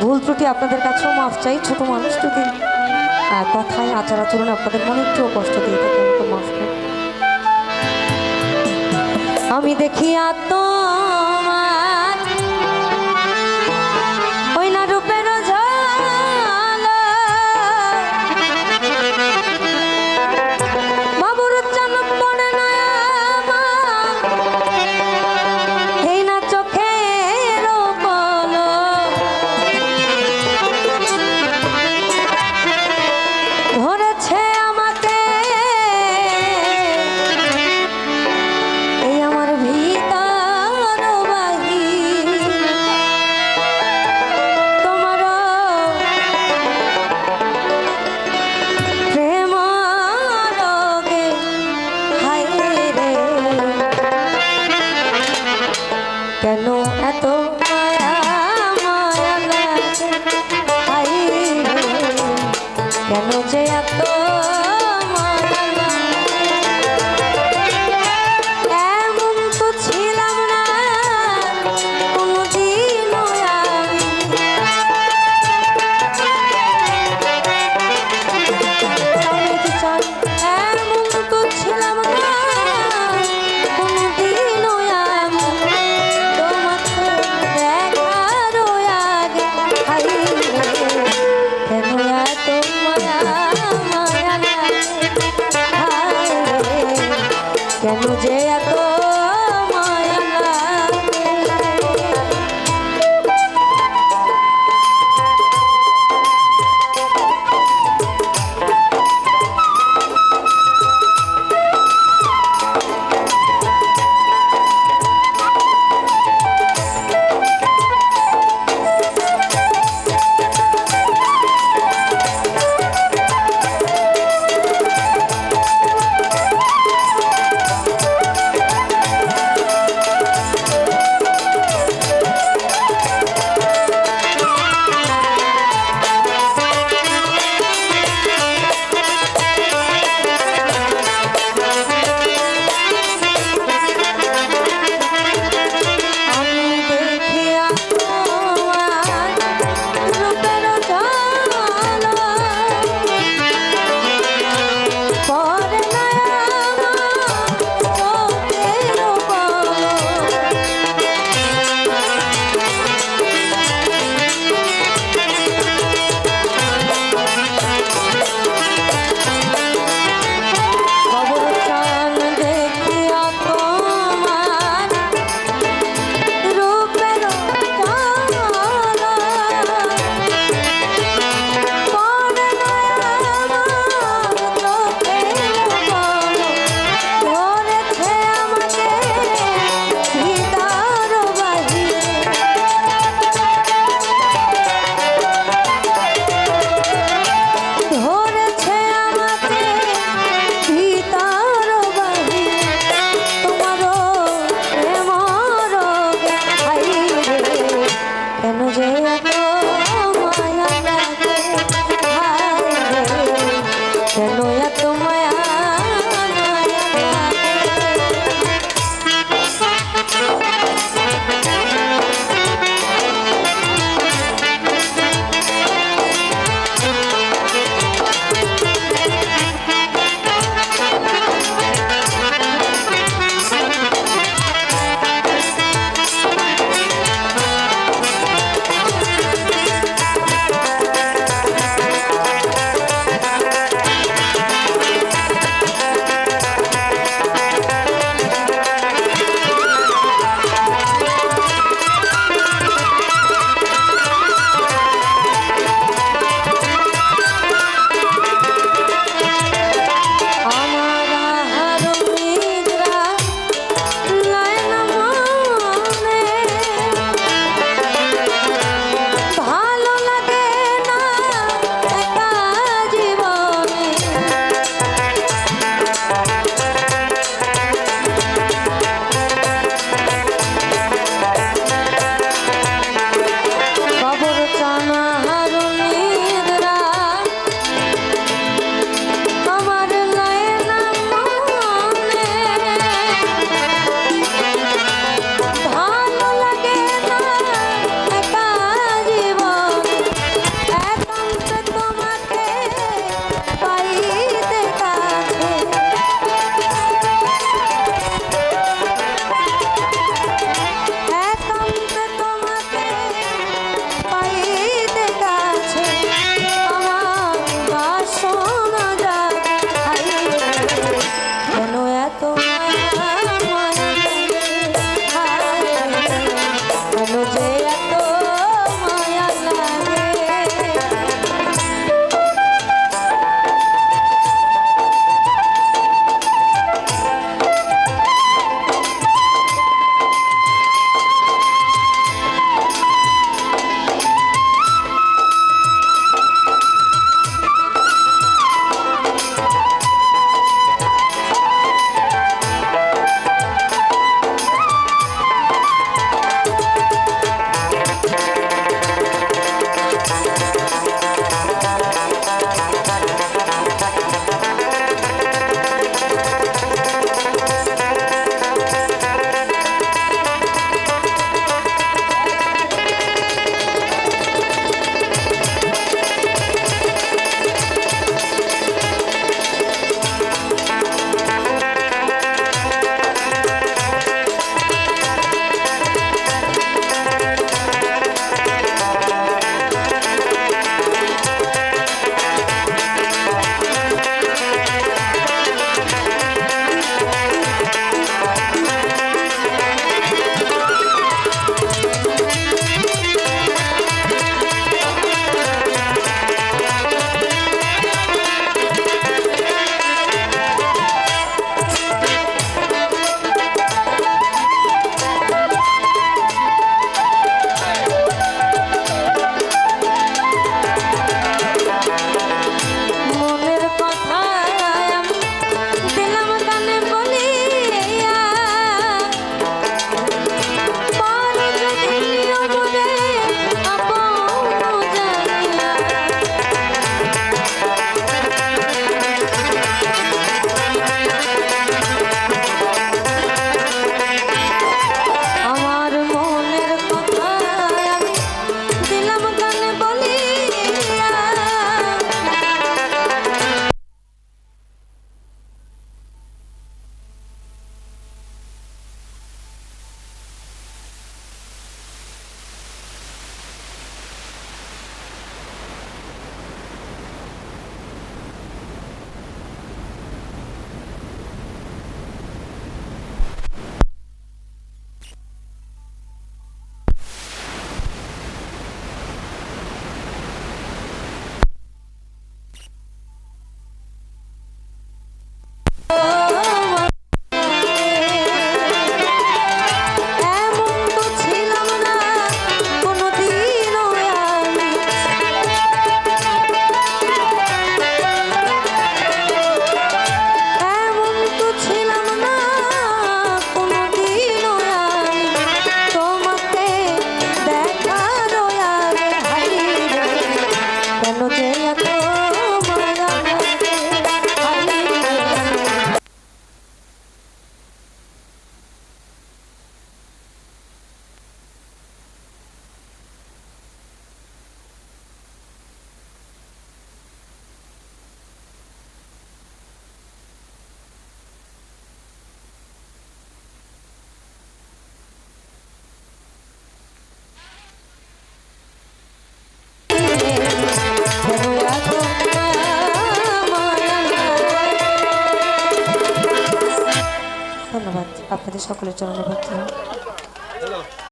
ভুল ত্রুটি আপনাদের কাছেও মাফ চাই, ছোট মানুষ যদি কথায় আচার আচরণে আপনাদের মনে একটুও কষ্ট দিয়ে থাকে মাফ আমি দেখি আত্ম আপনাদের সকলের ভক্তি